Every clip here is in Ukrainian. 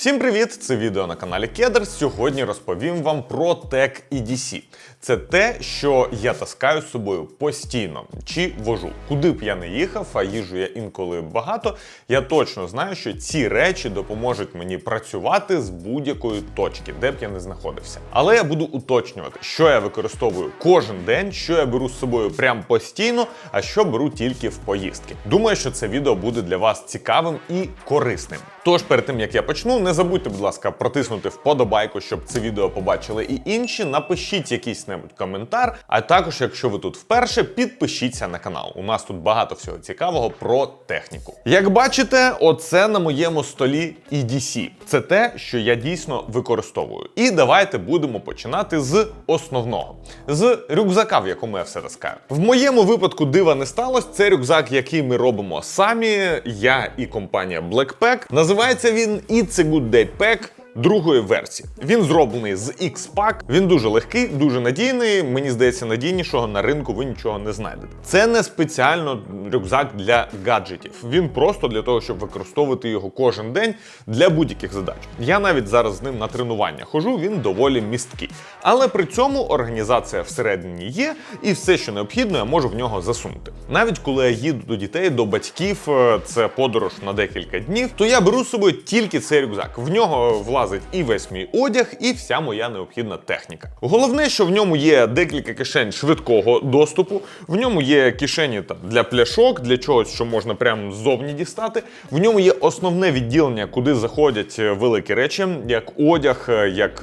Всім привіт! Це відео на каналі Кедр. Сьогодні розповім вам про Tech EDC. Це те, що я таскаю з собою постійно чи вожу. Куди б я не їхав, а їжу я інколи багато. Я точно знаю, що ці речі допоможуть мені працювати з будь-якої точки, де б я не знаходився. Але я буду уточнювати, що я використовую кожен день, що я беру з собою прям постійно, а що беру тільки в поїздки. Думаю, що це відео буде для вас цікавим і корисним. Тож перед тим як я почну, не забудьте, будь ласка, протиснути вподобайку, щоб це відео побачили і інші. Напишіть якийсь небудь коментар. А також, якщо ви тут вперше, підпишіться на канал. У нас тут багато всього цікавого про техніку. Як бачите, оце на моєму столі EDC. Це те, що я дійсно використовую. І давайте будемо починати з основного, з рюкзака, в якому я все таскаю. В моєму випадку дива не сталося. Це рюкзак, який ми робимо самі. Я і компанія Blackpack. Називається він It's a Good Day Pack другої версії. Він зроблений з X-Pack. Він дуже легкий, дуже надійний. Мені здається, надійнішого на ринку ви нічого не знайдете. Це не спеціально рюкзак для гаджетів. Він просто для того, щоб використовувати його кожен день для будь-яких задач. Я навіть зараз з ним на тренування хожу. Він доволі місткий. Але при цьому організація всередині є, і все, що необхідно, я можу в нього засунути. Навіть коли я їду до дітей, до батьків, е, це подорож на декілька днів, то я беру з собою тільки цей рюкзак. В нього влазить і весь мій одяг, і вся моя необхідна техніка. Головне, що в ньому є декілька кишень швидкого доступу. В ньому є кишені там для пляшок, для чогось, що можна прямо ззовні дістати. В ньому є основне відділення, куди заходять е, великі речі, як одяг, е, як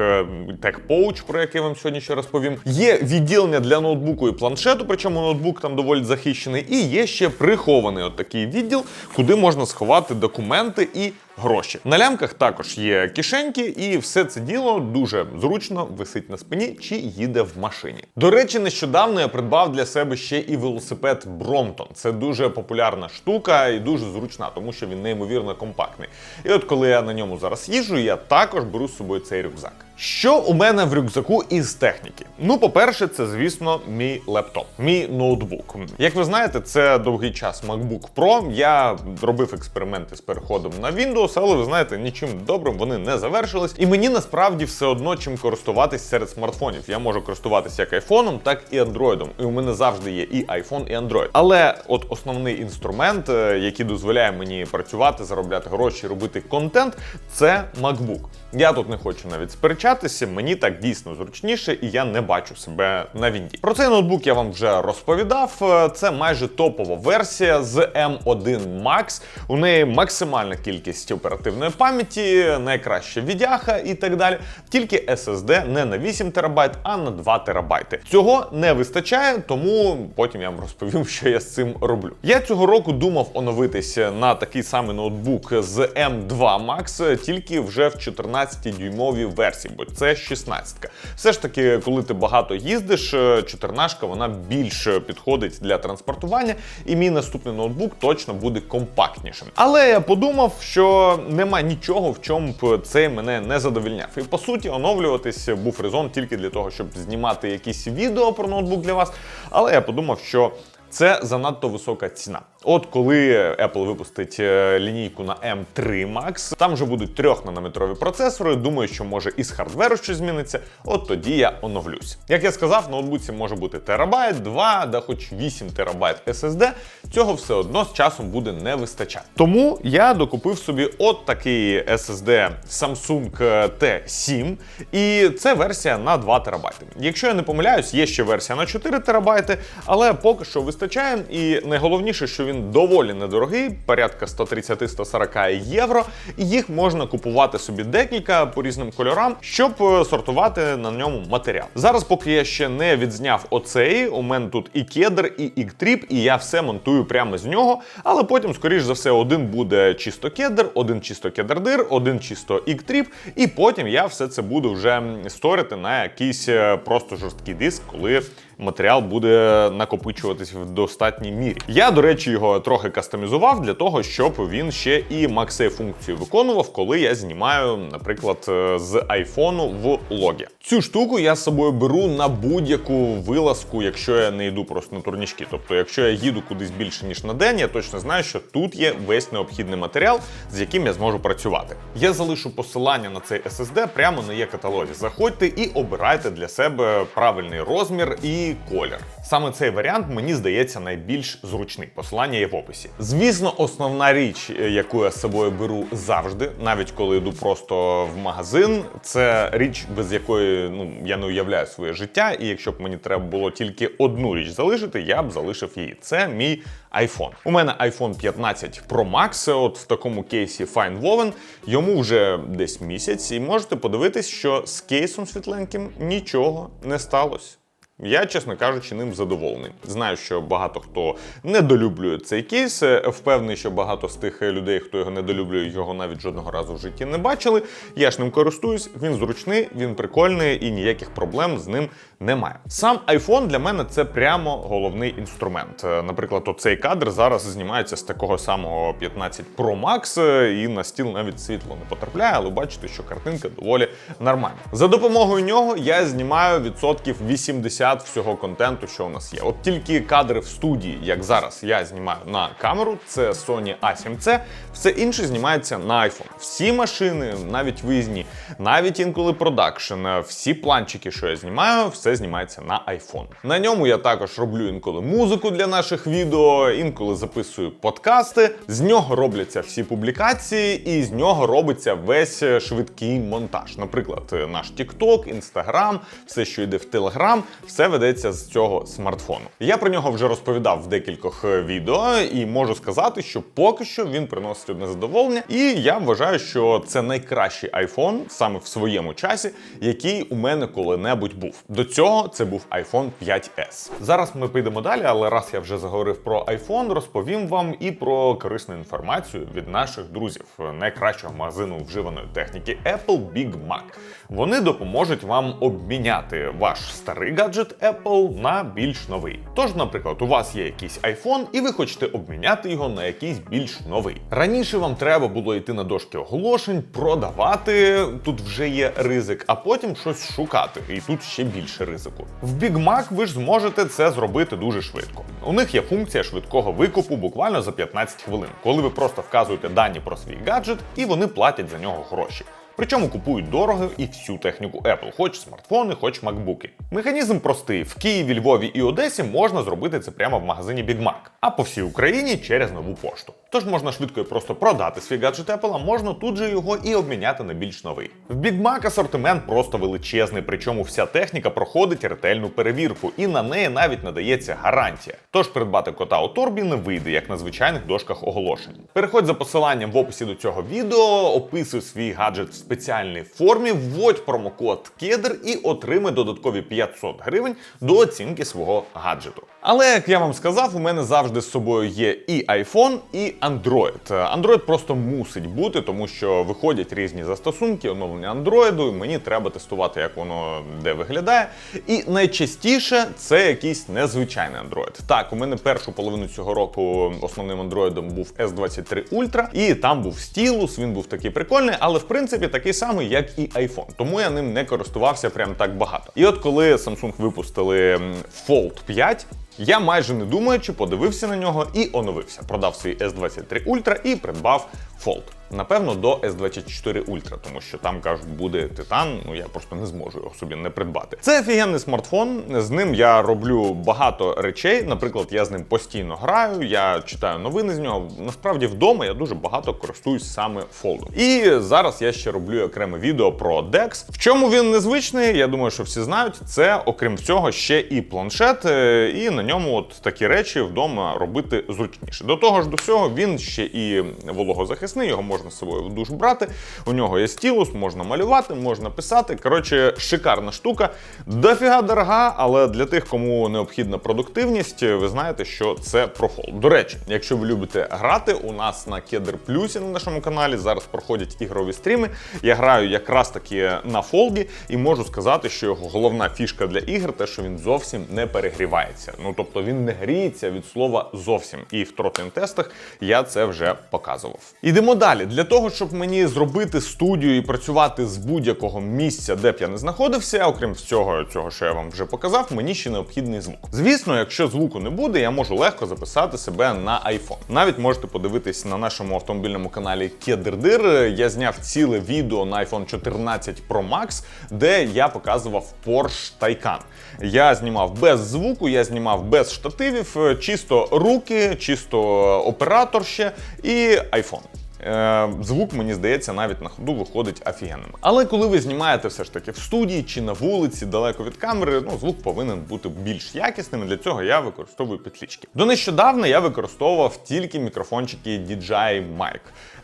тек-поуч, про який вам сьогодні ще розповім. Є відділення для ноутбуку і планшету, причому ноутбук там доволі захищений, і є ще прихований от такий відділ, куди можна сховати документи і гроші. На лямках також є кишеньки, і все це діло дуже зручно висить на спині чи їде в машині. До речі, нещодавно я придбав для себе ще і велосипед Бромтон. Це дуже популярна штука і дуже зручна, тому що він неймовірно компактний. І от коли я на ньому зараз їжджу, я також беру з собою цей рюкзак. Що у мене в рюкзаку із техніки? Ну, по-перше, це, звісно, мій лептоп, мій ноутбук. Як ви знаєте, це довгий час MacBook Pro. Я робив експерименти з переходом на Windows, але ви знаєте, нічим добрим вони не завершились. І мені насправді все одно чим користуватись серед смартфонів. Я можу користуватися як айфоном, так і андроїдом. І у мене завжди є і iPhone, і Android. Але от основний інструмент, е, який дозволяє мені працювати, заробляти гроші, робити контент, це MacBook. Я тут не хочу навіть сперечатися, мені так дійсно зручніше, і я не бачу себе на Вінді. Про цей ноутбук я вам вже розповідав. Е, Це майже топова версія з M1 Max. У неї максимальна кількість оперативної пам'яті, найкраща відяха і так далі. Тільки SSD не на 8 ТБ, а на 2 ТБ. Цього не вистачає, тому потім я вам розповім, що я з цим роблю. Я цього року думав оновитися на такий самий ноутбук з M2 Max, тільки вже в 14-дюймовій версії, бо це 16-ка. Все ж таки, коли ти багато їздиш, 14-ка вона більше підходить для транспортування, і мій наступний ноутбук точно буде компактнішим. Але я подумав, що нема нічого, в чому б цей мене не задовільняв. І по суті, оновлюватись був резон тільки для того, щоб знімати якісь відео про ноутбук для вас. Але я подумав, що це занадто висока ціна. От коли Apple випустить е, лінійку на M3 Max, там вже будуть 3-нанометрові процесори. Думаю, що може із хардверу щось зміниться. От тоді я оновлюсь. Як я сказав, в ноутбуці може бути терабайт, 2, да хоч 8 терабайт SSD. Цього все одно з часом буде не вистачати. Тому я докупив собі от такий SSD Samsung T7, і це версія на 2 терабайти. Якщо я не помиляюсь, є ще версія на 4 терабайти, але поки що вистачає. І найголовніше, що він доволі недорогий, порядка 130-140 євро. І їх можна купувати собі декілька по різним кольорам, щоб е, сортувати на ньому матеріал. Зараз, поки я ще не відзняв оцей, у мене тут і кедр, і іктріп, і я все монтую прямо з нього. Але потім, скоріш за все, один буде чисто кедр, один чисто кедр-дир, один чисто іктріп, і потім я все це буду вже сторити на якийсь е, просто жорсткий диск, коли матеріал буде накопичуватись в достатній мірі. Я, до речі, його трохи кастомізував для того, щоб він ще і MagSafe функцію виконував, коли я знімаю, наприклад, е, з айфону в логі. Цю штуку я з собою беру на будь-яку вилазку, якщо я не йду просто на турнічки. Тобто, якщо я їду кудись більше ніж на день, я точно знаю, що тут є весь необхідний матеріал, з яким я зможу працювати. Я залишу посилання на цей SSD прямо на є каталозі. Заходьте і обирайте для себе правильний розмір і колір. Саме цей варіант мені здається найбільш зручний. Посилання є в описі. Звісно, основна річ, е, яку я з собою беру завжди, навіть коли йду просто в магазин, це річ, без якої ну я не уявляю своє життя. І якщо б мені треба було тільки одну річ залишити, я б залишив її. Це мій iPhone. У мене iPhone 15 Pro Max, от в такому кейсі Fine Woven. Йому вже десь місяць, і можете подивитись, що з кейсом світленьким нічого не сталося. Я, чесно кажучи, ним задоволений. Знаю, що багато хто недолюблює цей кейс. Е, Впевнений, що багато з тих людей, хто його недолюблює, його навіть жодного разу в житті не бачили. Я ж ним користуюсь, він зручний, він прикольний і ніяких проблем з ним немає. Сам iPhone для мене це прямо головний інструмент. Е, Наприклад, оцей кадр зараз знімається з такого самого 15 Pro Max, е, і на стіл навіть світло не потрапляє, але бачите, що картинка доволі нормальна. За допомогою нього я знімаю відсотків 80 всього контенту, що у нас є. От тільки кадри в студії, як зараз я знімаю на камеру, це Sony A7C, все інше знімається на iPhone. Всі машини, навіть виїзні, навіть інколи продакшн, всі планчики, що я знімаю, все знімається на iPhone. На ньому я також роблю інколи музику для наших відео, інколи записую подкасти. З нього робляться всі публікації, і з нього робиться весь швидкий монтаж. Наприклад, наш TikTok, Instagram, все, що йде в Telegram, все ведеться з цього смартфону. Я про нього вже розповідав в декількох е, відео, і можу сказати, що поки що він приносить одне задоволення. І я вважаю, що це найкращий iPhone саме в своєму часі, який у мене коли-небудь був. До цього це був iPhone 5S. Зараз ми підемо далі, але раз я вже заговорив про iPhone, розповім вам і про корисну інформацію від наших друзів найкращого магазину вживаної техніки Apple Big Mac. Вони допоможуть вам обміняти ваш старий гаджет Apple на більш новий. Тож, наприклад, у вас є якийсь iPhone, і ви хочете обміняти його на якийсь більш новий. Раніше вам треба було йти на дошки оголошень, продавати. Тут вже є ризик, а потім щось шукати, і тут ще більше ризику. В Big Mac ви ж зможете це зробити дуже швидко. У них є функція швидкого викупу буквально за 15 хвилин, коли ви просто вказуєте дані про свій гаджет, і вони платять за нього гроші. Причому купують дорого і всю техніку Apple, хоч смартфони, хоч макбуки. Механізм простий: в Києві, Львові і Одесі можна зробити це прямо в магазині Big Mac, а по всій Україні через нову пошту. Тож можна швидко і просто продати свій гаджет Apple, а можна тут же його і обміняти на більш новий. В Big Mac асортимент просто величезний, причому вся техніка проходить ретельну перевірку, і на неї навіть надається гарантія. Тож придбати кота у торбі не вийде, як на звичайних дошках оголошень. Переходь за посиланням в описі до цього відео, описуй свій гаджет спеціальній формі, вводь промокод KEDR і отримай додаткові 500 гривень до оцінки свого гаджету. Але як я вам сказав, у мене завжди з собою є і iPhone, і Android. Android просто мусить бути, тому що виходять різні застосунки, оновлення Android, і мені треба тестувати, як воно де виглядає. І найчастіше це якийсь незвичайний Android. Так, у мене першу половину цього року основним Android був S23 Ultra, і там був стілус, він був такий прикольний, але в принципі такий самий, як і iPhone. Тому я ним не користувався прям так багато. І от коли Samsung випустили Fold 5, я майже не думаючи подивився на нього і оновився. Продав свій S23 Ultra і придбав Fold. Напевно, до S24 Ultra, тому що там кажуть, буде титан. Ну я просто не зможу його собі не придбати. Це офігенний смартфон. З ним я роблю багато речей. Наприклад, я з ним постійно граю, я читаю новини з нього. Насправді вдома я дуже багато користуюсь саме Fold. І зараз я ще роблю окреме відео про DeX. В чому він незвичний? Я думаю, що всі знають. Це, окрім всього, ще і планшет, е, і на ньому от такі речі вдома робити зручніше. До того ж, до всього він ще і вологозахисний, його можна з собою в душ брати. У нього є стілус, можна малювати, можна писати. Коротше, шикарна штука. Дофіга дорога, але для тих, кому необхідна продуктивність, ви знаєте, що це профол. До речі, якщо ви любите грати, у нас на Кедр Плюсі на нашому каналі зараз проходять ігрові стріми. Я граю якраз таки на фолді і можу сказати, що його головна фішка для ігр те, що він зовсім не перегрівається. Ну тобто він не гріється від слова зовсім. І в тротлін тестах я це вже показував. Ідемо далі. Для того, щоб мені зробити студію і працювати з будь-якого місця, де б я не знаходився, окрім всього цього, що я вам вже показав, мені ще необхідний звук. Звісно, якщо звуку не буде, я можу легко записати себе на iPhone. Навіть можете подивитись на нашому автомобільному каналі Кедердир. Я зняв ціле відео на iPhone 14 Pro Max, де я показував Porsche Taycan. Я знімав без звуку, я знімав без штативів, е, чисто руки, чисто оператор ще і iPhone. Е, Звук, мені здається, навіть на ходу виходить офігенним. Але коли ви знімаєте все ж таки в студії чи на вулиці, далеко від камери, ну звук повинен бути більш якісним. Для цього я використовую підлічки. До нещодавна я використовував тільки мікрофончики DJI Mic.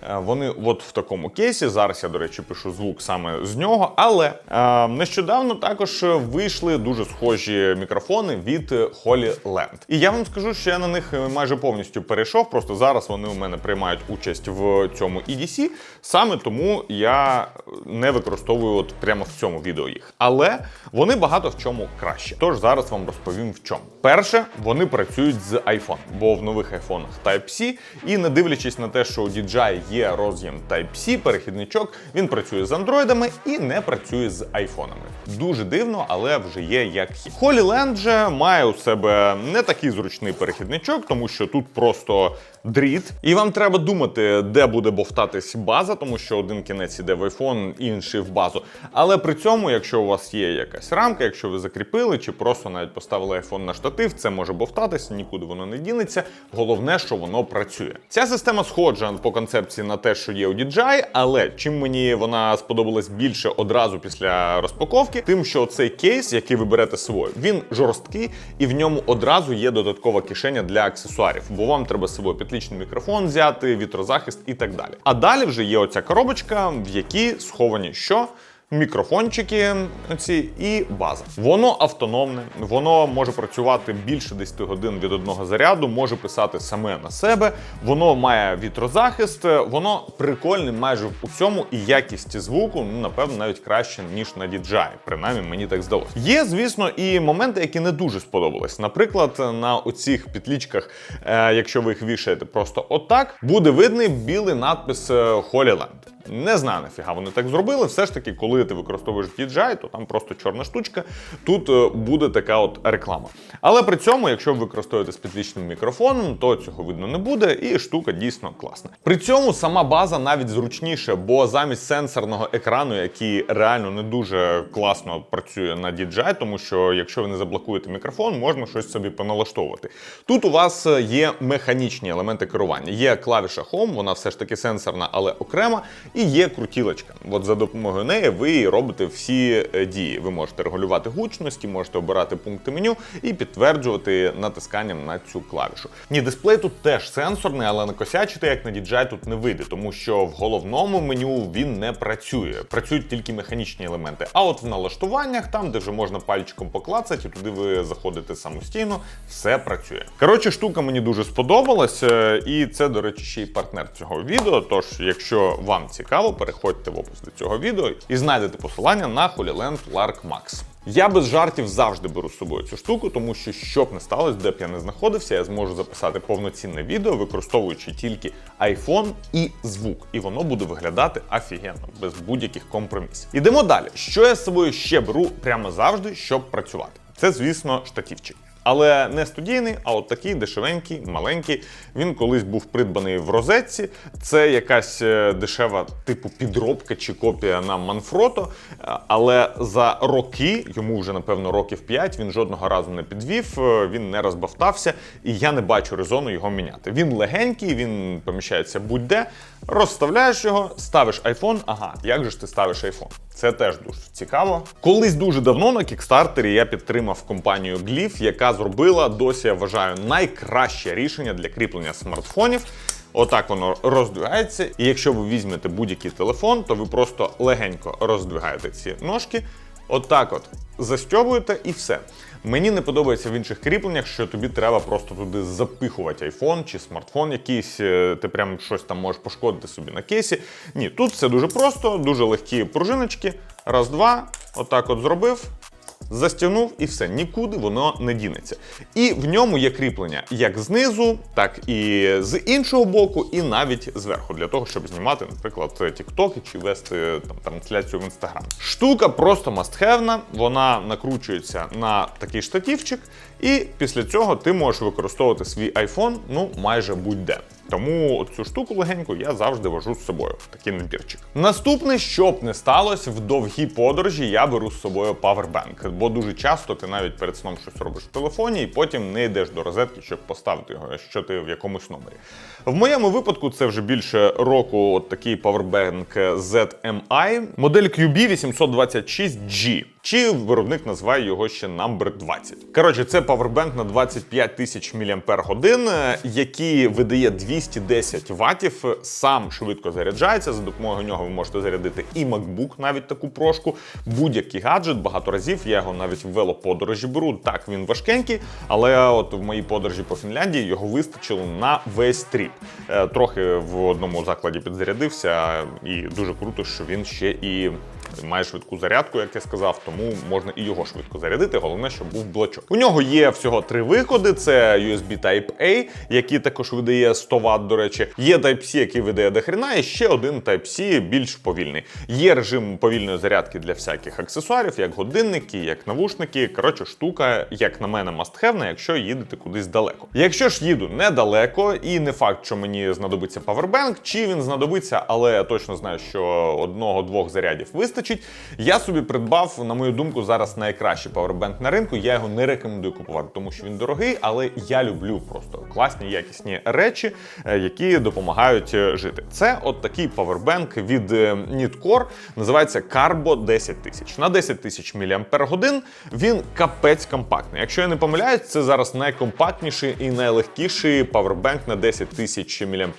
Е, Вони от в такому кейсі. Зараз я, до речі, пишу звук саме з нього. Але е, нещодавно також вийшли дуже схожі мікрофони від HoloLand. І я вам скажу, що я на них майже повністю перейшов. Просто зараз вони у мене приймають участь в цьому EDC. Саме тому я не використовую от прямо в цьому відео їх. Але вони багато в чому краще. Тож зараз вам розповім в чому. Перше, вони працюють з iPhone, бо в нових айфонах Type-C, і не дивлячись на те, що у DJI є роз'єм Type-C, перехідничок, він працює з андроїдами і не працює з айфонами. Дуже дивно, але вже є як хід. Holy Land же має у себе не такий зручний перехідничок, тому що тут просто дріт, і вам треба думати, де буде бовтатись база, тому що один кінець іде в iPhone, інший в базу. Але при цьому, якщо у вас є якась рамка, якщо ви закріпили чи просто навіть поставили iPhone на штатив, це може бовтатись, нікуди воно не дінеться. Головне, що воно працює. Ця система схожа по концепції на те, що є у DJI, але чим мені вона сподобалась більше одразу після розпаковки, тим, що цей кейс, який ви берете собою, він жорсткий і в ньому одразу є додаткова кишеня для аксесуарів, бо вам треба з собою підлічний мікрофон взяти, вітрозахист і так далі. А далі вже є оця коробочка, в якій сховані що? Мікрофончики оці і база. Воно автономне, воно може працювати більше 10 годин від одного заряду, може писати саме на себе. Воно має вітрозахист, воно прикольне майже в усьому, і якість звуку, ну напевно, навіть краще ніж на DJI. Принаймні, мені так здалося. Є, звісно, і моменти, які не дуже сподобались. Наприклад, на оцих петлічках, е, якщо ви їх вішаєте просто отак, буде видний білий надпис е, Holyland. Не знаю, нафіга вони так зробили. Все ж таки, коли ти використовуєш DJI, то там просто чорна штучка. Тут е, буде така от реклама. Але при цьому, якщо ви використовуєте з підвічним мікрофоном, то цього видно не буде, і штука дійсно класна. При цьому сама база навіть зручніша, бо замість сенсорного екрану, який реально не дуже класно працює на DJI, тому що якщо ви не заблокуєте мікрофон, можна щось собі поналаштовувати. Тут у вас е, є механічні елементи керування. Є клавіша Home, вона все ж таки сенсорна, але окрема. І є крутілочка. От за допомогою неї ви робите всі е, дії. Ви можете регулювати гучності, можете обирати пункти меню і підтверджувати натисканням на цю клавішу. Ні, дисплей тут теж сенсорний, але накосячити, як на DJI, тут не вийде, тому що в головному меню він не працює. Працюють тільки механічні елементи. А от в налаштуваннях, там, де вже можна пальчиком поклацати, і туди ви заходите самостійно, все працює. Коротше, штука мені дуже сподобалась, е, і це, до речі, ще й партнер цього відео. Тож, якщо вам цікаво, переходьте в опис до цього відео і знайдете посилання на HoloLens Lark Max. Я без жартів завжди беру з собою цю штуку, тому що що б не сталося, де б я не знаходився, я зможу записати повноцінне відео, використовуючи тільки iPhone і звук, і воно буде виглядати офігенно, без будь-яких компромісів. Ідемо далі. Що я з собою ще беру прямо завжди, щоб працювати? Це, звісно, штативчик. Але не студійний, а от такий дешевенький, маленький. Він колись був придбаний в розетці. Це якась е, дешева типу підробка чи копія на Манфрото. Е, Але за роки, йому вже напевно років 5, він жодного разу не підвів, е, він не розбавтався, і я не бачу резону його міняти. Він легенький, він поміщається будь-де. Розставляєш його, ставиш iPhone. Ага, як же ж ти ставиш iPhone? Це теж дуже цікаво. Колись дуже давно на кікстартері я підтримав компанію Glyph, яка зробила, досі я вважаю найкраще рішення для кріплення смартфонів. Отак воно роздвигається. І якщо ви візьмете будь-який телефон, то ви просто легенько роздвигаєте ці ножки. Отак от застьобуєте і все. Мені не подобається в інших кріпленнях, що тобі треба просто туди запихувати айфон чи смартфон якийсь, е, ти прям щось там можеш пошкодити собі на кейсі. Ні, тут все дуже просто, дуже легкі пружиночки. Раз, два, отак от зробив. Застягнув і все, нікуди воно не дінеться. І в ньому є кріплення як знизу, так і з іншого боку, і навіть зверху, для того, щоб знімати, наприклад, тіктоки чи вести там трансляцію в інстаграм. Штука просто мастхевна, вона накручується на такий штативчик, і після цього ти можеш використовувати свій iPhone ну майже будь-де. Тому цю штуку легеньку я завжди вожу з собою. Такий набірчик. Наступне, щоб не сталося, в довгій подорожі я беру з собою павербанк, бо дуже часто ти навіть перед сном щось робиш в телефоні і потім не йдеш до розетки, щоб поставити його, якщо ти в якомусь номері. В моєму випадку це вже більше року от такий павербанк ZMI, модель QB826G. Чи виробник називає його ще Number 20. Коротше, це павербанк на 25 тисяч мАч, який видає 210 ватів, сам швидко заряджається. За допомогою нього ви можете зарядити і MacBook, навіть таку прошку, будь-який гаджет. Багато разів я його навіть в велоподорожі беру. Так, він важкенький, але от в моїй подорожі по Фінляндії його вистачило на весь тріп. Е, Трохи в одному закладі підзарядився, і дуже круто, що він ще і має швидку зарядку, як я сказав, тому можна і його швидко зарядити. Головне, щоб був блочок. У нього є всього три виходи: це USB Type-A, який також видає 100 Вт, до речі. Є Type-C, який видає до хрена, і ще один Type-C більш повільний. Є режим повільної зарядки для всяких аксесуарів, як годинники, як навушники. Коротше, штука, як на мене, мастхевна, якщо їдете кудись далеко. Якщо ж їду недалеко, і не факт, що мені знадобиться павербанк, чи він знадобиться, але я точно знаю, що одного-двох зарядів вистачить. Я собі придбав, на мою думку, зараз найкращий павербанк на ринку. Я його не рекомендую купувати, тому що він дорогий, але я люблю просто класні якісні речі, е, які допомагають е, жити. Це от такий павербанк від е, Nidcore, називається Carbo 10 тисяч. На 10 тисяч мАч він капець компактний. Якщо я не помиляюсь, це зараз найкомпактніший і найлегкіший павербанк на 10 тисяч мАч,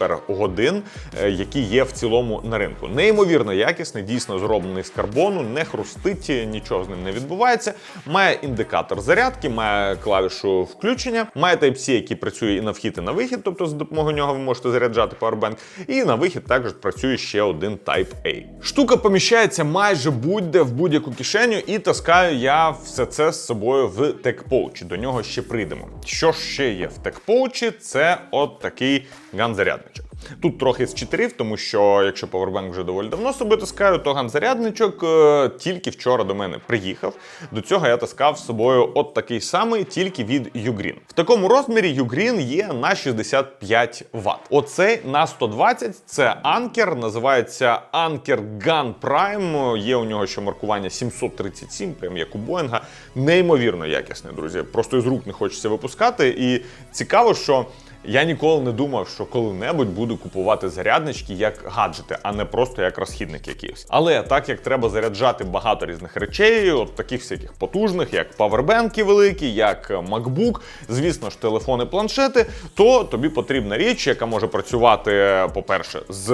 який є в цілому на ринку. Неймовірно якісний, дійсно зроблений з карбону, не хрустить, нічого з ним не відбувається. Має індикатор зарядки, має клавішу включення, має Type-C, який працює і на вхід, і на вихід, тобто з допомогою нього ви можете заряджати Powerbank. І на вихід також працює ще один Type-A. Штука поміщається майже будь-де в будь-яку кишеню, і таскаю я все це з собою в TechPouch. До нього ще прийдемо. Що ще є в TechPouch? Це от такий ган-зарядничок. Тут трохи з читерів, тому що якщо Powerbank вже доволі давно собі таскаю, то ган-зарядничок е, тільки вчора до мене приїхав. До цього я таскав з собою от такий самий, тільки від Ugreen. В такому розмірі Ugreen є на 65 Вт. Оцей на 120 це анкер, називається Anker Gun Prime. Є у нього ще маркування 737, прям як у Боїнга. Неймовірно якісний, друзі. Просто із рук не хочеться випускати. І цікаво, що. Я ніколи не думав, що коли-небудь буду купувати заряднички як гаджети, а не просто як розхідник якийсь. Але так як треба заряджати багато різних речей, от таких всяких потужних, як павербенки великі, як MacBook, звісно ж, телефони, планшети, то тобі потрібна річ, яка може працювати, по-перше, з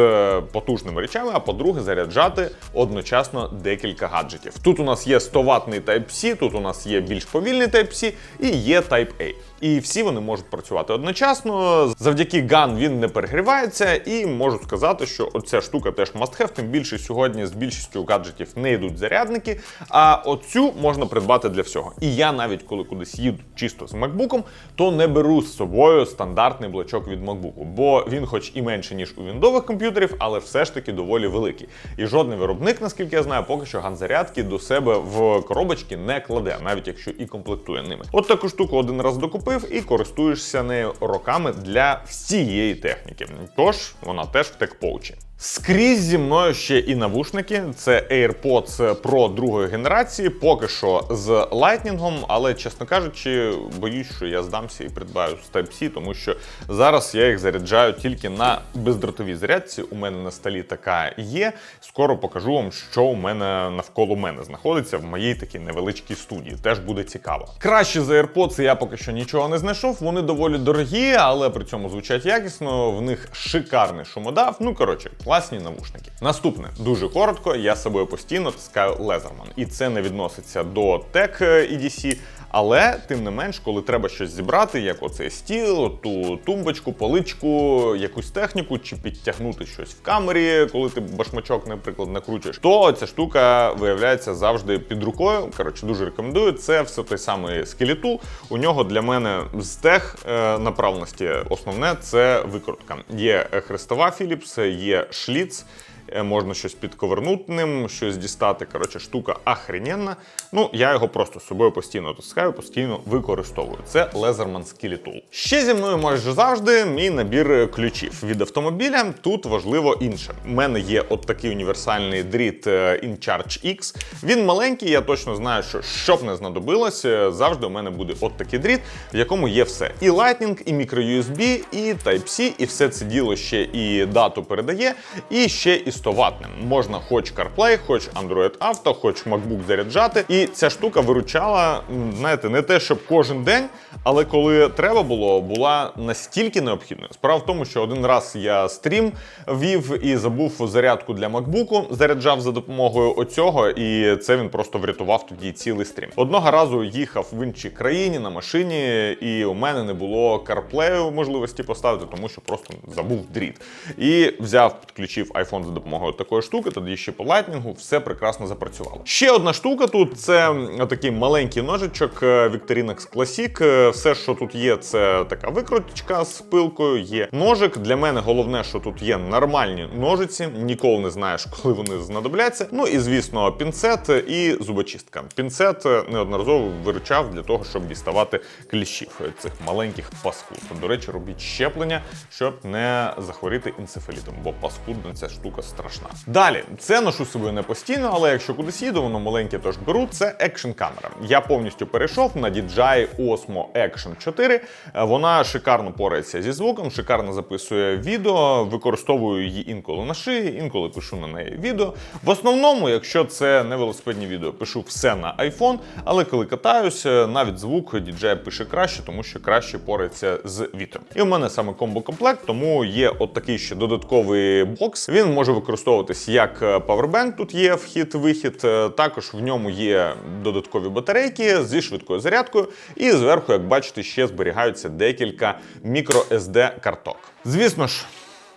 потужними речами, а по-друге, заряджати одночасно декілька гаджетів. Тут у нас є 100 ватний Type-C, тут у нас є більш повільний Type-C і є Type-A. І всі вони можуть працювати одночасно. Завдяки GAN він не перегрівається, і можу сказати, що оця штука теж must have, тим більше сьогодні з більшістю гаджетів не йдуть зарядники. А оцю можна придбати для всього. І я навіть коли кудись їду чисто з MacBook, то не беру з собою стандартний блочок від MacBook, бо він, хоч і менше, ніж у віндових комп'ютерів, але все ж таки доволі великий. І жодний виробник, наскільки я знаю, поки що ган-зарядки до себе в коробочки не кладе, навіть якщо і комплектує ними. От таку штуку один раз докупив і користуєшся нею роками для всієї техніки. Тож вона теж в текпоучі. Скрізь зі мною ще і навушники. Це AirPods Pro другої генерації, поки що з Lightning, але, чесно кажучи, боюсь, що я здамся і придбаю з Type-C, тому що зараз я їх заряджаю тільки на бездротовій зарядці. У мене на столі така є. Скоро покажу вам, що у мене навколо мене знаходиться в моїй такій невеличкій студії. Теж буде цікаво. Краще за AirPods я поки що нічого не знайшов. Вони доволі дорогі, але при цьому звучать якісно. В них шикарний шумодав. Ну коротше, класні навушники. Наступне дуже коротко. Я з собою постійно таскаю Лезерман, і це не відноситься до Tech EDC, але тим не менш, коли треба щось зібрати, як оцей стіл, ту тумбочку, поличку, якусь техніку, чи підтягнути щось в камері, коли ти башмачок, наприклад, накручуєш, то ця штука виявляється завжди під рукою. Коротше, дуже рекомендую. Це все той самий скелетул. У нього для мене з тех е, направленості основне це викрутка. Є хрестова Philips, є шліц. Е, Можна щось підковернути ним, щось дістати. Коротше, штука ахрененна. Ну, я його просто з собою постійно таскаю, постійно використовую. Це Leatherman Skilly Tool. Ще зі мною майже завжди мій набір ключів від автомобіля. Тут важливо інше. У мене є от такий універсальний дріт е, InCharge X. Він маленький, я точно знаю, що щоб не знадобилось, е, завжди у мене буде от такий дріт, в якому є все. І Lightning, і microUSB, і Type-C, і все це діло ще і дату передає, і ще і 100 ватним. Можна хоч CarPlay, хоч Android Auto, хоч MacBook заряджати. І ця штука виручала, знаєте, не те, щоб кожен день, але коли треба було, була настільки необхідною. Справа в тому, що один раз я стрім вів і забув зарядку для макбуку, заряджав за допомогою оцього, і це він просто врятував тоді цілий стрім. Одного разу їхав в іншій країні на машині, і у мене не було CarPlay можливості поставити, тому що просто забув дріт. І взяв, підключив iPhone за допомогою такої штуки, тоді ще по Lightning, все прекрасно запрацювало. Ще одна штука тут це такий маленький ножичок е, Victorinox Classic. Е, Все, що тут є, це така викруточка з пилкою, є ножик. Для мене головне, що тут є нормальні ножиці. Ніколи не знаєш, коли вони знадобляться. Ну і звісно, пінцет і зубочистка. Пінцет е, неодноразово виручав для того, щоб діставати кліщів е, цих маленьких паскуд. До речі, робіть щеплення, щоб не захворіти енцефалітом, бо паскудна ця штука страшна. Далі це ношу собою не постійно, але якщо кудись їду, воно маленьке, тож беру. Це екшн камера. Я повністю перейшов на DJI Osmo Action 4. Е, Вона шикарно порається зі звуком, шикарно записує відео. Використовую її інколи на шиї, інколи пишу на неї відео. В основному, якщо це не велосипедні відео, пишу все на iPhone, але коли катаюся, навіть звук DJI пише краще, тому що краще порається з вітром. І у мене саме комбо-комплект, тому є от такий ще додатковий бокс. Він може використовуватись як е, павербенк, тут є вхід-вихід. е, Також в ньому є додаткові батарейки зі швидкою зарядкою. І зверху, як бачите, ще зберігаються декілька microSD карток. Звісно ж.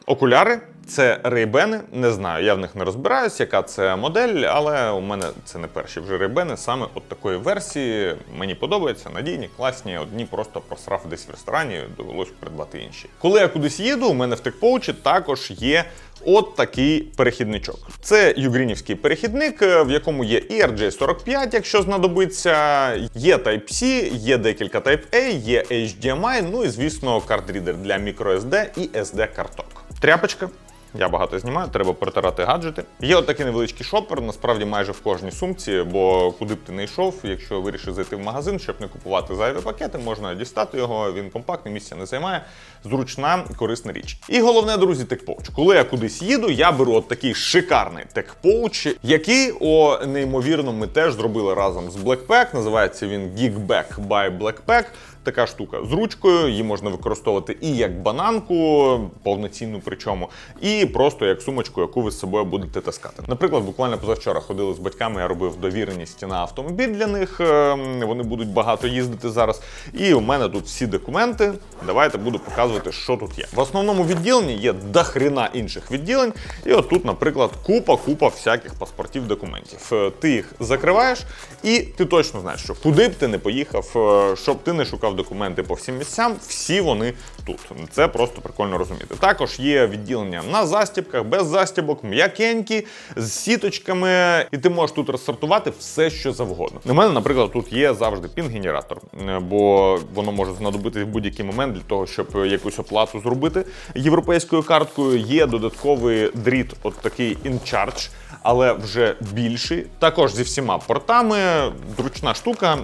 Окуляри це рейбени. Не знаю, я в них не розбираюсь, яка це модель, але у мене це не перші вже рейбени саме от такої версії. Мені подобається, надійні, класні. Одні просто просрав десь в ресторані, довелось придбати інші. Коли я кудись їду, у мене в текпоучі також є. От такий перехідничок. Це югрінівський перехідник, е, в якому є і RJ45, якщо знадобиться, є Type-C, є декілька Type-A, є HDMI, ну і звісно, картрідер для microSD і SD карток. Тряпочка. Я багато знімаю, треба протирати гаджети. Є от такий невеличкий шопер, насправді майже в кожній сумці, бо куди б ти не йшов, якщо вирішив зайти в магазин, щоб не купувати зайві пакети, можна дістати його, він компактний, місця не займає. Зручна, корисна річ. І головне, друзі, текпоуч. Коли я кудись їду, я беру от такий шикарний текпоуч, який, о, неймовірно, ми теж зробили разом з Blackpack. Називається він Geekback by Blackpack. Така штука з ручкою, її можна використовувати і як бананку, повноцінну причому, і просто як сумочку, яку ви з собою будете таскати. Наприклад, буквально позавчора ходили з батьками, я робив довіреність на автомобіль для них. е, Вони будуть багато їздити зараз. І у мене тут всі документи. Давайте буду показувати, що тут є. В основному відділенні є дохрена інших відділень. І от тут, наприклад, купа-купа всяких паспортів документів. Е, Ти їх закриваєш, і ти точно знаєш, що куди б ти не поїхав, е, щоб ти не шукав клав документи по всім місцям, всі вони тут. Це просто прикольно розуміти. Також є відділення на застібках, без застібок, м'якенькі, з сіточками, і ти можеш тут розсортувати все, що завгодно. У мене, наприклад, тут є завжди пін-генератор, е, бо воно може знадобитись в будь-який момент для того, щоб якусь оплату зробити європейською карткою. Є додатковий дріт, от такий InCharge, але вже більший. Також зі всіма портами. Зручна штука.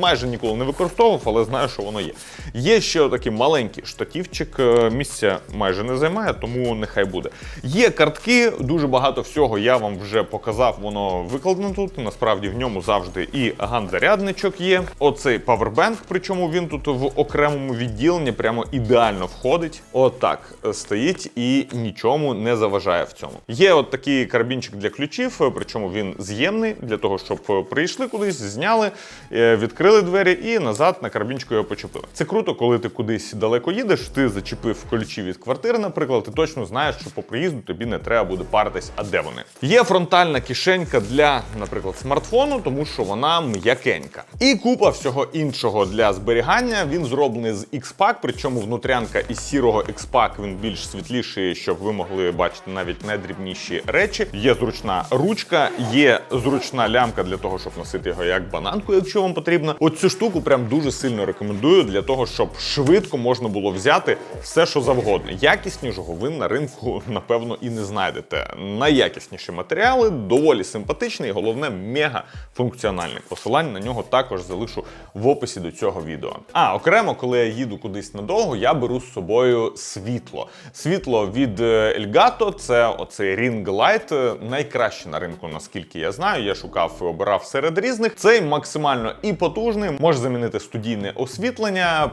Майже ніколи не використовував, але знаю, що воно є. Є ще такий маленький штативчик. е, Місця майже не займає, тому нехай буде. Є картки, дуже багато всього. Я вам вже показав, воно викладено тут. Насправді в ньому завжди і ган-зарядничок є. Оцей павербенк, причому він тут в окремому відділенні прямо ідеально входить. Отак е, стоїть і нічому не заважає в цьому. Є от такий карабінчик для ключів, е, причому він з'ємний для того, щоб прийшли кудись, зняли, відкрили двері і назад на карабінчику його почепили. Це круто, коли ти кудись далеко їдеш, ти зачепив ключі від квартири, наприклад, ти точно знаєш, що по приїзду тобі не треба буде паритись, а де вони. Є фронтальна кишенька для, наприклад, смартфону, тому що вона м'якенька. І купа всього іншого для зберігання. Він зроблений з X-Pack, причому внутрянка із сірого X-Pack він більш світліший, щоб ви могли бачити навіть найдрібніші речі. Є зручна ручка, є зручна лямка для того, щоб носити його як бананку, якщо вам потрібно. Оцю штуку прям дуже сильно рекомендую для того, щоб швидко можна було взяти все, що завгодно. Якіснішого ви на ринку, напевно, і не знайдете. Найякісніші матеріали, доволі симпатичний, і головне, мега функціональний. Посилання на нього також залишу в описі до цього відео. А окремо, коли я їду кудись надовго, я беру з собою світло. Світло від е, Elgato, це оцей Ring Light, е, найкраще на ринку, наскільки я знаю. Я шукав і обирав серед різних. Цей максимально і потужний, може замінити студійне освітлення,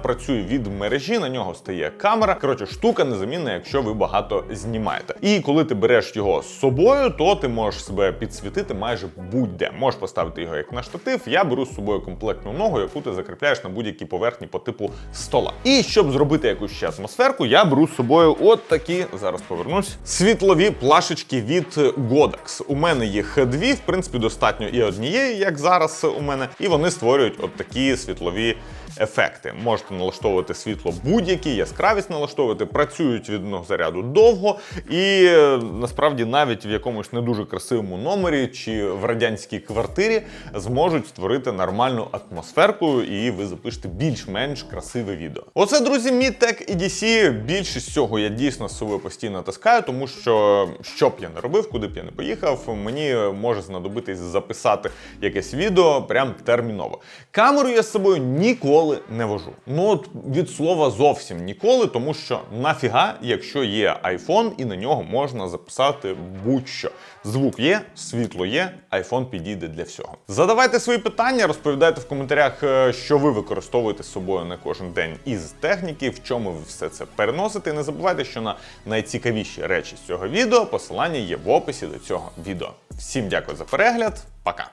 працює від мережі, на нього стає камера. Коротше, штука незамінна, якщо ви багато знімаєте. І коли ти береш його з собою, то ти можеш себе підсвітити майже будь-де. Можеш поставити його як на штатив. Я беру з собою комплектну ногу, яку ти закріпляєш на будь-якій поверхні по типу стола. І щоб зробити якусь ще атмосферку, я беру з собою от такі зараз повернусь. Світлові плашечки від Godox. У мене їх дві, в принципі, достатньо і однієї, як зараз у мене, і вони створюють от такі світлові. Ефекти можете налаштовувати світло будь-які, яскравість налаштовувати, працюють від одного заряду довго, і е, насправді навіть в якомусь не дуже красивому номері чи в радянській квартирі зможуть створити нормальну атмосферку, і ви запишете більш-менш красиве відео. Оце, друзі, мій Tech EDC. Більшість цього я дійсно з собою постійно таскаю, тому що що б я не робив, куди б я не поїхав, мені може знадобитись записати якесь відео прям терміново. Камеру я з собою ніколи не вожу. Ну от від слова зовсім ніколи, тому що нафіга, якщо є iPhone і на нього можна записати будь-що. Звук є, світло є, iPhone підійде для всього. Задавайте свої питання, розповідайте в коментарях, е, що ви використовуєте з собою на кожен день із техніки, в чому ви все це переносите. І не забувайте, що на найцікавіші речі з цього відео посилання є в описі до цього відео. Всім дякую за перегляд, пока!